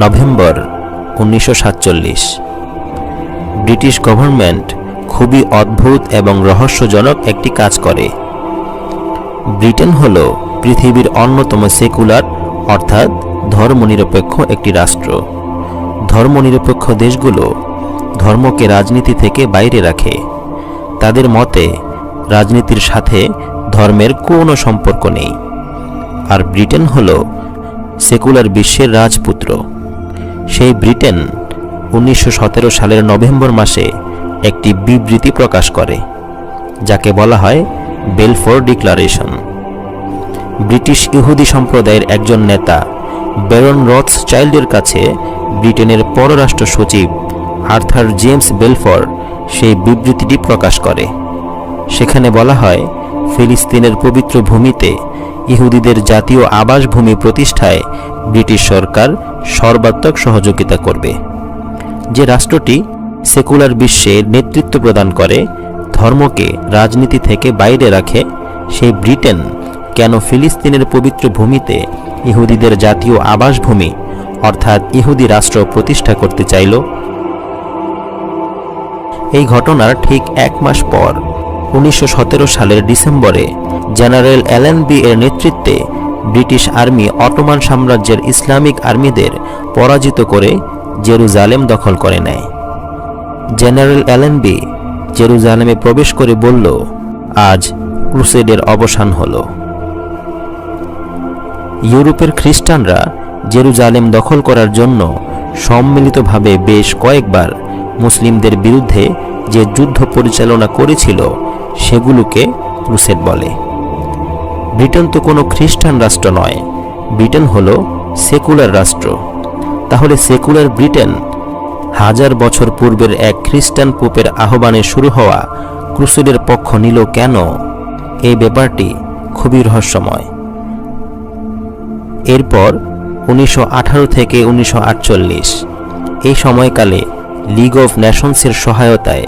November উনিশশো সাতচল্লিশ। British government খুবই অদ্ভুত এবং রহস্যজনক একটি কাজ করে। ব্রিটেন হল পৃথিবীর অন্যতম সেকুলার, অর্থাৎ ধর্মনিরপেক্ষ একটি রাষ্ট্র। ধর্মনিরপেক্ষ দেশগুলো ধর্মকে রাজনীতি থেকে বাইরে রাখে। তাদের মতে, রাজনীতির সাথে ধর্মের কোনো সম্পর্ক নেই। আর ব্রিটেন হল সেকুলার বিশ্বের রাজপুত্র। সেই ব্রিটেন উনিশশো সতেরো সালের নভেম্বর মাসে একটি বিবৃতি প্রকাশ করে, যাকে বলা হয় বেলফোর ডিক্লারেশন। ব্রিটিশ ইহুদি সম্প্রদায়ের একজন নেতা ব্যারন রথস চাইল্ডের কাছে ব্রিটেনের পররাষ্ট্র সচিব আর্থার জেমস বেলফর সেই বিবৃতিটি প্রকাশ করে। সেখানে বলা হয় ফিলিস্তিনের পবিত্র ভূমিতে ইহুদিদের জাতীয় আবাসভূমি প্রতিষ্ঠায় ব্রিটিশ সরকার সর্বাত্মক সহযোগিতা করবে। যে রাষ্ট্রটি সেকুলার বিশ্বে নেতৃত্ব প্রদান করে, ধর্মকে রাজনীতি থেকে বাইরে রাখে সেই ব্রিটেন কেন ফিলিস্তিনের পবিত্র ভূমিতে ইহুদিদের জাতীয় আবাসভূমি, অর্থাৎ ইহুদি রাষ্ট্র প্রতিষ্ঠা করতে চাইল? এই ঘটনার ঠিক এক মাস পর উনিশশো সতেরো সালের ডিসেম্বরে জেনারেল অ্যালেনবি এর নেতৃত্বে ব্রিটিশ আর্মি অটোমান সাম্রাজ্যের ইসলামিক আর্মিদের পরাজিত করে জেরুজালেম দখল করে নেয়। জেনারেল অ্যালেনবি জেরুজালেমে প্রবেশ করে বলল, আজ ক্রুসেডের অবসান হল। ইউরোপের খ্রিস্টানরা জেরুজালেম দখল করার জন্য সম্মিলিতভাবে বেশ কয়েকবার মুসলিমদের বিরুদ্ধে যে যুদ্ধ পরিচালনা করেছিল সেগুলোকে ক্রুসেড বলে। ব্রিটেন তো কোনো খ্রিস্টান রাষ্ট্র নয়, ব্রিটেন হলো সেকুলার রাষ্ট্র। তাহলে সেকুলার ব্রিটেন হাজার বছর পূর্বের এক খ্রিস্টান পোপের আহ্বানে শুরু হওয়া ক্রুসেডের পক্ষ নিল কেন? এই ব্যাপারটি খুবই রহস্যময়। এরপর উনিশশো আঠারো থেকে উনিশশো আটচল্লিশ, এই সময়কালে লিগ অফ নেশনসের সহায়তায়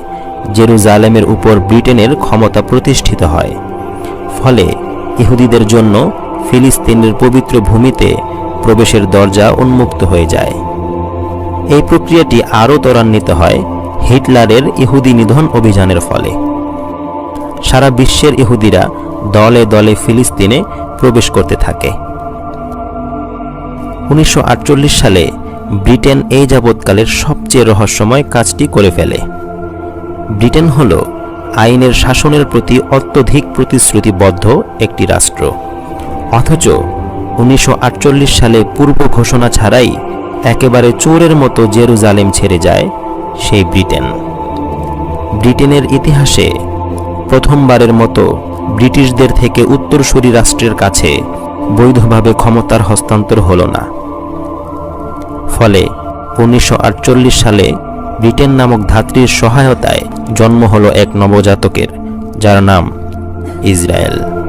জেরুজালেমের উপর ব্রিটেনের ক্ষমতা প্রতিষ্ঠিত হয়। ফলে ইহুদিদের জন্য ফিলিস্তিনের পবিত্র ভূমিতে প্রবেশের দরজা উন্মুক্ত হয়ে যায়। এই প্রক্রিয়াটি আরও ত্বরান্বিত হয় হিটলারের ইহুদি নিধন অভিযানের ফলে। সারা বিশ্বের ইহুদিরা দলে দলে ফিলিস্তিনে প্রবেশ করতে থাকে। উনিশশো আটচল্লিশ সালে ব্রিটেন এই যাবৎকালের সবচেয়ে রহস্যময় কাজটি করে ফেলে। ব্রিটেন হল আইনের শাসনের প্রতি অত্যধিক প্রতিশ্রুতিবদ্ধ একটি রাষ্ট্র। অথচ উনিশশো আটচল্লিশ সালে পূর্ব ঘোষণা ছাড়াই একেবারে চোরের মতো জেরুজালেম ছেড়ে যায় সেই ব্রিটেন। ব্রিটেনের ইতিহাসে প্রথমবারের মতো ব্রিটিশদের থেকে উত্তরসূরি রাষ্ট্রের কাছে বৈধভাবে ক্ষমতার হস্তান্তর হল না। ফলে উনিশশো আটচল্লিশ সালে ব্রিটেন নামক ধাত্রীর সহায়তায় জন্ম হলো এক নবজাতকের যার নাম ইসরায়েল।